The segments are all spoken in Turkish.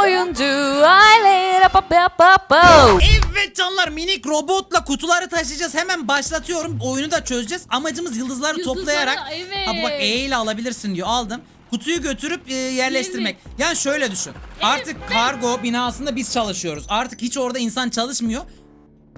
oyuncu aile pa pa pa pa. Evet canlar minik robotla kutuları taşıyacağız. Hemen başlatıyorum. Oyunu da çözeceğiz. Amacımız yıldızları, Yıldızları, toplayarak. evet. Ha bu bak E ile alabilirsin diyor. Aldım. Kutuyu götürüp e, yerleştirmek. Yani şöyle düşün. Artık kargo binasında biz çalışıyoruz. Artık hiç orada insan çalışmıyor.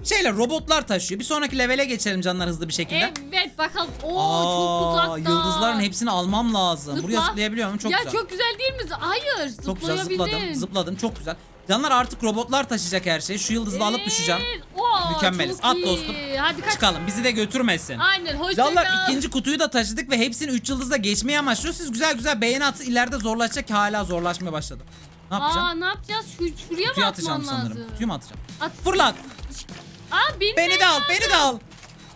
Şeyler robotlar taşıyor. Bir sonraki levele geçelim canlar hızlı bir şekilde. Evet bakalım. Oo çok Aa, uzakta. Yıldızların hepsini almam lazım. Zıpla. Buraya zıplayabiliyor muyum? Çok ya güzel. çok güzel değil mi? Hayır Çok güzel zıplayabildin. zıpladım. Zıpladım çok güzel. Canlar artık robotlar taşıyacak her şeyi. Şu yıldızla alıp düşeceğim. Evet. Oo, Mükemmeliz. çok At iyi. dostum. Hadi kaç. Çıkalım. Bizi de götürmesin. Aynen hoşça Canlar kal. ikinci kutuyu da taşıdık ve hepsini 3 yıldızla geçmeyi amaçlıyor. Siz güzel güzel beğeni atın. İleride zorlaşacak ki hala zorlaşmaya başladı. Ne yapacağım? Aa ne yapacağız? Şu, şuraya Kutuyu mı atacağım atman sanırım. lazım? Kutuyu mu atacağım? At. Fırlat. Benim Beni de al. Beni de al.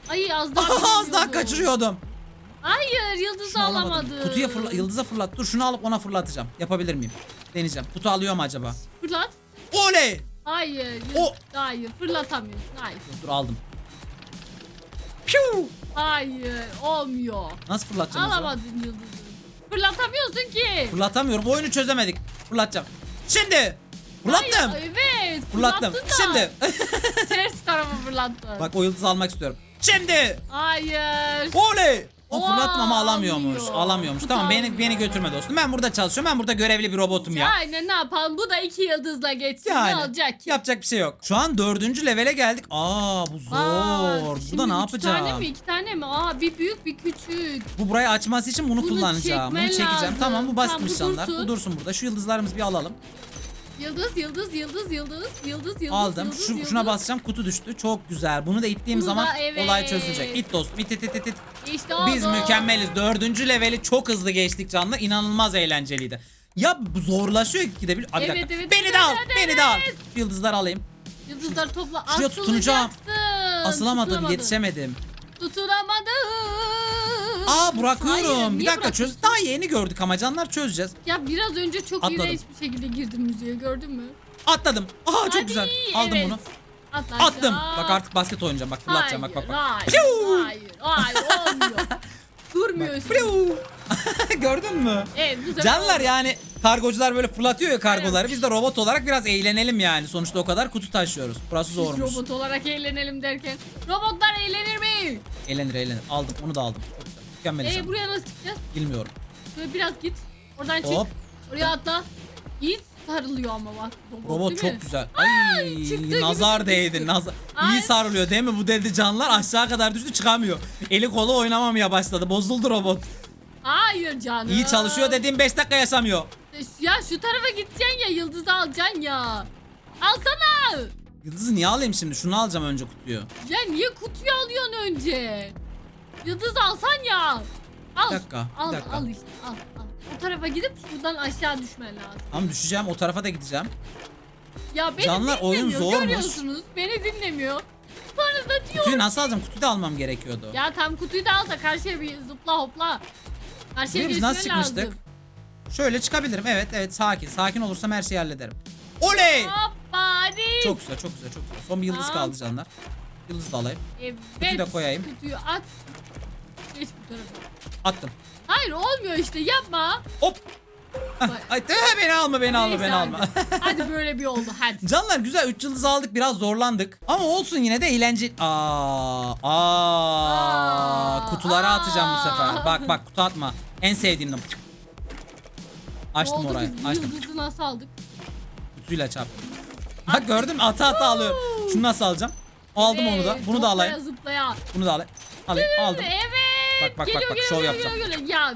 Ay az daha Az daha kaçırıyordum. Hayır yıldız Şunu alamadım. alamadım. Kutuya fırla yıldıza fırlat. Dur şunu alıp ona fırlatacağım. Yapabilir miyim? Deneyeceğim. Kutu alıyor mu acaba? Fırlat. Oley! Hayır. Yıldız. O- Hayır fırlatamıyorsun. Hayır. Dur aldım. Piu! Hayır olmuyor. Nasıl fırlatacağım? Alamadın yıldızı. Fırlatamıyorsun ki. Fırlatamıyorum. Oyunu çözemedik. Fırlatacağım. Şimdi. Fırlattım. Hayır, evet. Fırlattım. da Şimdi. Ters tarafa fırlattın. Bak o yıldızı almak istiyorum. Şimdi. Hayır. Oley. O Oo, fırlattım ama alamıyormuş. almıyor. Alamıyormuş. Tamam beni beni götürme dostum. Ben burada çalışıyorum. Ben burada görevli bir robotum ya. Aynen ne yapalım? Bu da iki yıldızla geçsin. Ne Yani olacak ki? yapacak bir şey yok. Şu an dördüncü levele geldik. Aa bu zor. Aa, Burada şimdi ne yapacağım? tane mi? iki tane mi? Aa bir büyük bir küçük. Bu burayı açması için bunu, Bunu kullanacağım. Bunu çekeceğim. lazım. Tamam bu basitmiş Tamam, bu dursun. Bu dursun burada. Şu yıldızlarımızı bir alalım. Yıldız, yıldız, yıldız, yıldız, yıldız, yıldız. Aldım. Yıldız, Şu, yıldız. şuna basacağım. Kutu düştü. Çok güzel. Bunu da ittiğim Bunu da zaman evet. olay çözülecek. İt dostum. İt it it it. it. İşte oldu. Biz mükemmeliz. Dördüncü leveli çok hızlı geçtik canlar. İnanılmaz eğlenceliydi. Ya bu zorlaşıyor ki de bir. Abi Evet, dakika. evet, beni evet, de al. evet, beni de al. Yıldızları alayım. Yıldızları topla. Şuraya tutunacağım. Asılamadım. Yetişemedim. Tutunamadım. Aa bırakıyorum. Hayır, bir niye dakika çöz. bırakıyorsun? Daha yeni gördük ama canlar çözeceğiz. Ya biraz önce çok Atladım. iğrenç bir şekilde girdim müziğe gördün mü? Atladım. Aha çok Hadi, güzel. Aldım evet. bunu. Atla Attım. Bak artık basket oynayacağım. Bak fırlatacağım. Bak bak bak. Hayır, Piu! hayır, hayır, olmuyor. Durmuyor üstüne. Piu! Gördün mü? Evet, bu sefer Canlar oldu. yani kargocular böyle fırlatıyor ya kargoları. Biz de robot olarak biraz eğlenelim yani. Sonuçta o kadar kutu taşıyoruz. Burası Biz zormuş. robot olarak eğlenelim derken. Robotlar eğlenir mi? Eğlenir eğlenir. Aldım. Onu da aldım. Çok. Mükemmel. Ee, insan. buraya nasıl çıkacağız? Bilmiyorum. Şöyle biraz git. Oradan çık. Hop. Oraya atla. İyi sarılıyor ama bak. Robot, Robot değil çok mi? güzel. Ay çıktığı gibi nazar çıktı. değdi. Nazar. Ay. İyi sarılıyor değil mi? Bu dedi canlar aşağı kadar düştü çıkamıyor. Eli kolu oynamamaya başladı. Bozuldu robot. Hayır canım. İyi çalışıyor dediğim 5 dakika yaşamıyor. Ya şu tarafa gideceksin ya yıldızı alacaksın ya. Alsana. Yıldızı niye alayım şimdi? Şunu alacağım önce kutuyu. Ya niye kutuyu alıyorsun önce? Yıldız alsan ya. Al. Bir dakika, bir al, dakika. al işte al, al. O tarafa gidip şuradan aşağı düşmen lazım. Ama düşeceğim o tarafa da gideceğim. Ya beni Canlar, oyun dinlemiyor. zormuş. Görüyorsunuz beni dinlemiyor. Sonra da diyor. Kutuyu nasıl alacağım? Kutuyu da almam gerekiyordu. Ya tam kutuyu da al da karşıya bir zıpla hopla. Karşıya geçmen nasıl çıkmıştık? lazım. Şöyle çıkabilirim. Evet evet sakin. Sakin olursam her şeyi hallederim. Oley! Hoppa hadi. Çok güzel çok güzel çok güzel. Son bir yıldız Tamam. kaldı canlar. Yıldız da alayım. Evet. Kutuyu da koyayım. Kutuyu at. Geç bu tarafa. Attım. Hayır olmuyor işte yapma. Hop. Ay te, beni alma beni alma Neyse beni hadi. alma. hadi böyle bir oldu hadi. Canlar güzel 3 yıldız aldık biraz zorlandık. Ama olsun yine de eğlenceli. Aa, aa, Aa, kutulara atacağım bu sefer. aa. Bak bak kutu atma. En sevdiğimden. Açtım Oldu, orayı. biz Açtım. Yıldızı nasıl aldık? Kutuyla çarptım. Bak gördün mü? Ata ata alıyorum. Şunu nasıl alacağım? Aldım onu da. Bunu da alayım. Zıplaya. Bunu da alayım. Alayım. Aldım. Evet. Bak, bak, bak, bak, şov yapacağım. geliyor, geliyor. Ya.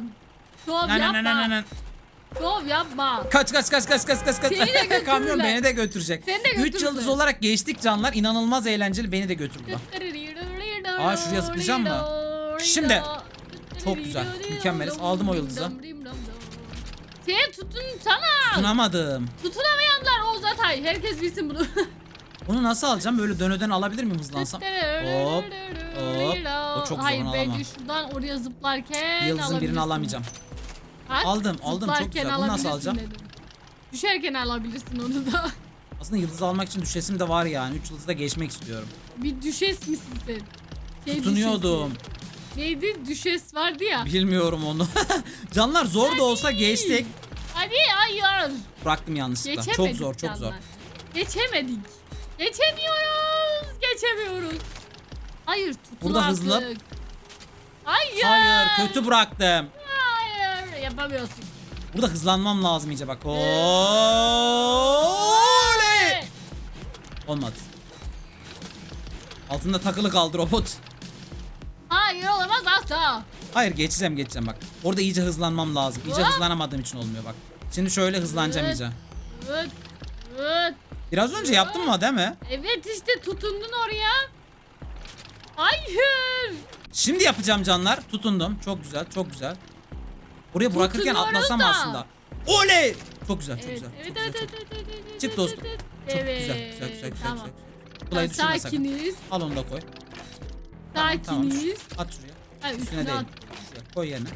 Şov yapma. ne ne ne. Şov yapma. Kaç kaç kaç kaç kaç kaç kaç. Seni de götürürler. Kamyon beni de götürecek. Seni de 3 götürürler. yıldız olarak geçtik canlar. İnanılmaz eğlenceli. Beni de götürdü. Aa, şuraya zıplayacağım mı? Şimdi. Çok güzel, mükemmeliz. Aldım o yıldızı. Sen tutun sana. Tutunamadım. Tutunamayanlar Oğuz Atay. Herkes bilsin bunu. Bunu nasıl alacağım? Böyle dönöden alabilir miyim hızlansam? Hop. Hop. O çok zor, Hayır onu bence şuradan oraya zıplarken Yıldızın birini alabilirsin. alamayacağım. Bak, Aldım, aldım. Çok zıplarken güzel. Bunu nasıl alabilirsin alacağım? dedim. Düşerken alabilirsin onu da. Aslında yıldız almak için düşesim de var yani. 3 yıldızda geçmek istiyorum. Bir düşes misin sen? Şey Tutunuyordum. düşesi. Neydi? Düşes vardı ya. Bilmiyorum onu. Canlar zor da olsa geçtik. Hadi hayır. Bıraktım yanlışlıkla. Geçemedik Çok zor çok zor. canlar. Geçemedik. Geçemiyoruz. Geçemiyoruz. Hayır tutun Burada artık. hızlı. Hayır. Hayır kötü bıraktım. Hayır. Yapamıyorsun. Burada hızlanmam lazım iyice bak. Oley! Olmadı. Altında takılı kaldı robot. Hayır olamaz asla. Hayır geçeceğim geçeceğim bak. Orada iyice hızlanmam lazım. İyice Hop. hızlanamadığım için olmuyor bak. Şimdi şöyle hızlanacağım Evet. iyice. Evet. Evet. Biraz önce yaptın mı değil mi? Evet işte tutundun oraya. Hayır. Şimdi yapacağım canlar. Tutundum. Çok güzel çok güzel. Buraya bırakırken Tutunuyoruz atlasam da. aslında. Oley! Çok güzel çok Evet, güzel. evet, çok evet, güzel. evet, evet, evet, evet, Çık evet, dostum. evet. Çok Evet, güzel güzel güzel güzel. Tamam. güzel. Kulayı düşürme sakın. Sakiniz. Al onu da koy. Tamam, tamam. Sakiniz. At şuraya. Ha, Üstüne üstüne değil. at. Şuraya koy yerine.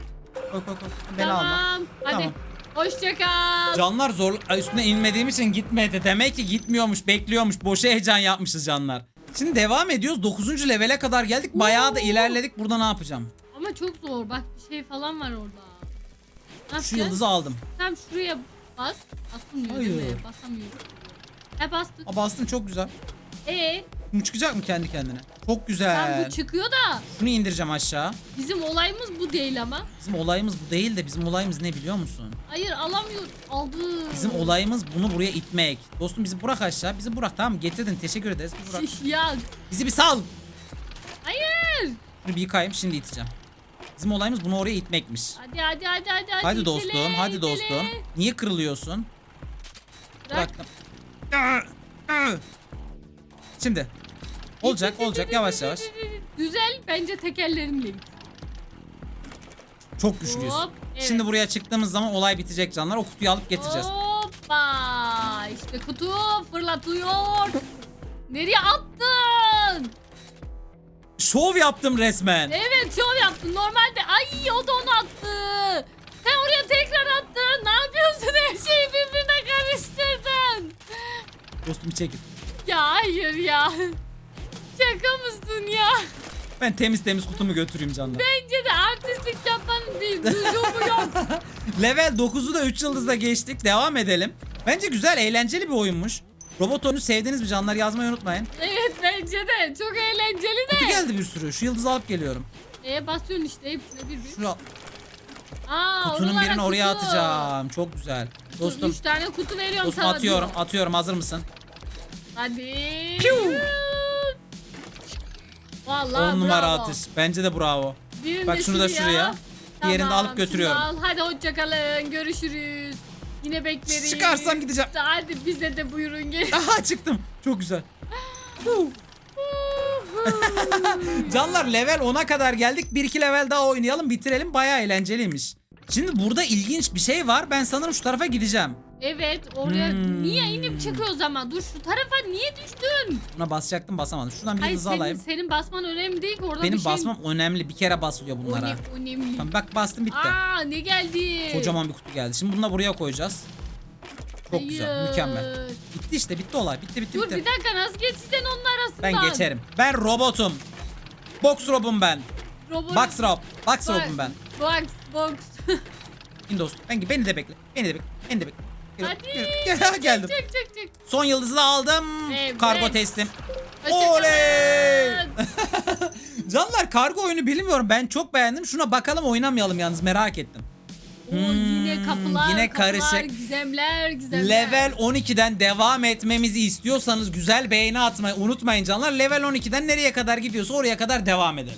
Koy koy koy. Beni alma. Tamam. Hadi. Tamam. Hoşça kal. Canlar zor üstüne inmediğim için gitmedi. Demek ki gitmiyormuş, bekliyormuş. Boşa heyecan yapmışız canlar. Şimdi devam ediyoruz. 9. levele kadar geldik. Bayağı da ilerledik. Burada ne yapacağım? Ama çok zor. Bak bir şey falan var orada. Ne Şu yapacaksın? yıldızı aldım. Tam şuraya bas. Basılmıyor Hayır. değil mi? Basamıyorum. He bastık. Aa, bastın çok güzel. Ee, Bunu çıkacak mı kendi kendine? Çok güzel. bu çıkıyor da Şunu indireceğim aşağı. bizim olayımız bu değil ama. Bizim olayımız bu değil de bizim olayımız ne biliyor musun? Hayır alamıyoruz. Aldım. Bizim olayımız bunu buraya itmek. Dostum bizi bırak aşağı. Bizi bırak tamam? Getirdin. Teşekkür ederiz. Bir bırak. ya. Bizi bir sal. Hayır. Bunu bir yıkayayım şimdi iteceğim. Bizim olayımız bunu oraya itmekmiş. Hadi hadi hadi hadi. Hadi itele, dostum, hadi itele. dostum. Niye kırılıyorsun? Bırak. Bıraktım. Şimdi. Olacak, olacak. Yavaş yavaş. Güzel bence tekerlerimle git. Çok güçlüyüz. Hop, evet. Şimdi buraya çıktığımız zaman olay bitecek canlar. O kutuyu alıp getireceğiz. Hoppa. İşte kutu fırlatıyor. Nereye attın? Şov yaptım resmen. Evet şov yaptın. Normalde ay o da onu attı. Sen oraya tekrar attın. Ne yapıyorsun? Her şeyi birbirine karıştırdın. Dostum çekil. Ya hayır ya. Şaka mısın ya? Ben temiz temiz kutumu götüreyim canlar. Bence de artistlik yapan bir lüzumu yok. Level 9'u da 3 yıldızla geçtik. Devam edelim. Bence güzel, eğlenceli bir oyunmuş. Robot oyunu sevdiğiniz bir canlar yazmayı unutmayın. Evet bence de. Çok eğlenceli Kutu de. geldi bir sürü. Şu yıldızı alıp geliyorum. E basıyorsun işte hepsine bir bir. Şuraya Aa, kutunun birini oraya kutu. atacağım. Çok güzel. Dostum, Üç tane kutu veriyorum dostum sana. atıyorum. Atıyorum. Hazır mısın? Hadi. Piu. Vallahi 10 numara bravo. atış. Bence de bravo. Birini Bak şunu da şuraya. Diğerini de alıp şunu götürüyorum. al. Hadi hoşçakalın. Görüşürüz. Yine bekleriz. Çıkarsam gideceğim. Hadi bize de buyurun gelin. Aha çıktım. Çok güzel. Canlar level 10'a kadar geldik. 1-2 level daha oynayalım bitirelim. Baya eğlenceliymiş. Şimdi burada ilginç bir şey var. Ben sanırım şu tarafa gideceğim. Evet oraya Hmm. niye inip çıkıyoruz ama? Dur şu tarafa niye düştün? Buna basacaktım basamadım. Şuradan bir Hayır yıldızı senin, alayım. senin basman önemli değil ki orada Benim bir şey. basmam önemli. Bir kere basılıyor bunlara. Öne- önemli. Tamam bak bastım bitti. Aa ne geldi? Kocaman bir kutu geldi. Şimdi bunu da buraya koyacağız. Çok güzel. Hayır. Mükemmel. Bitti işte. Bitti olay. Bitti bitti Dur bitti. bir dakika nasıl geçeceksin onun arasından? Ben geçerim. Ben robotum. Box robum ben. Robot. Box rob. Box robum ben. Box box. İn dostum. Ben, beni de bekle. Beni de bekle. Beni de bekle. Hadi. gel- gel- geldim. Çık çık çık. Son yıldızı da aldım. Evet. Kargo teslim. Oley! Canlar kargo oyunu bilmiyorum. Ben çok beğendim. Şuna bakalım oynamayalım yalnız merak ettim. Oo, yine Hmm, kapılar, yine kapılar, karışık. gizemler, gizemler. Level 12'den devam etmemizi istiyorsanız güzel beğeni atmayı unutmayın canlar. Level 12'den nereye kadar gidiyorsa oraya kadar devam edelim.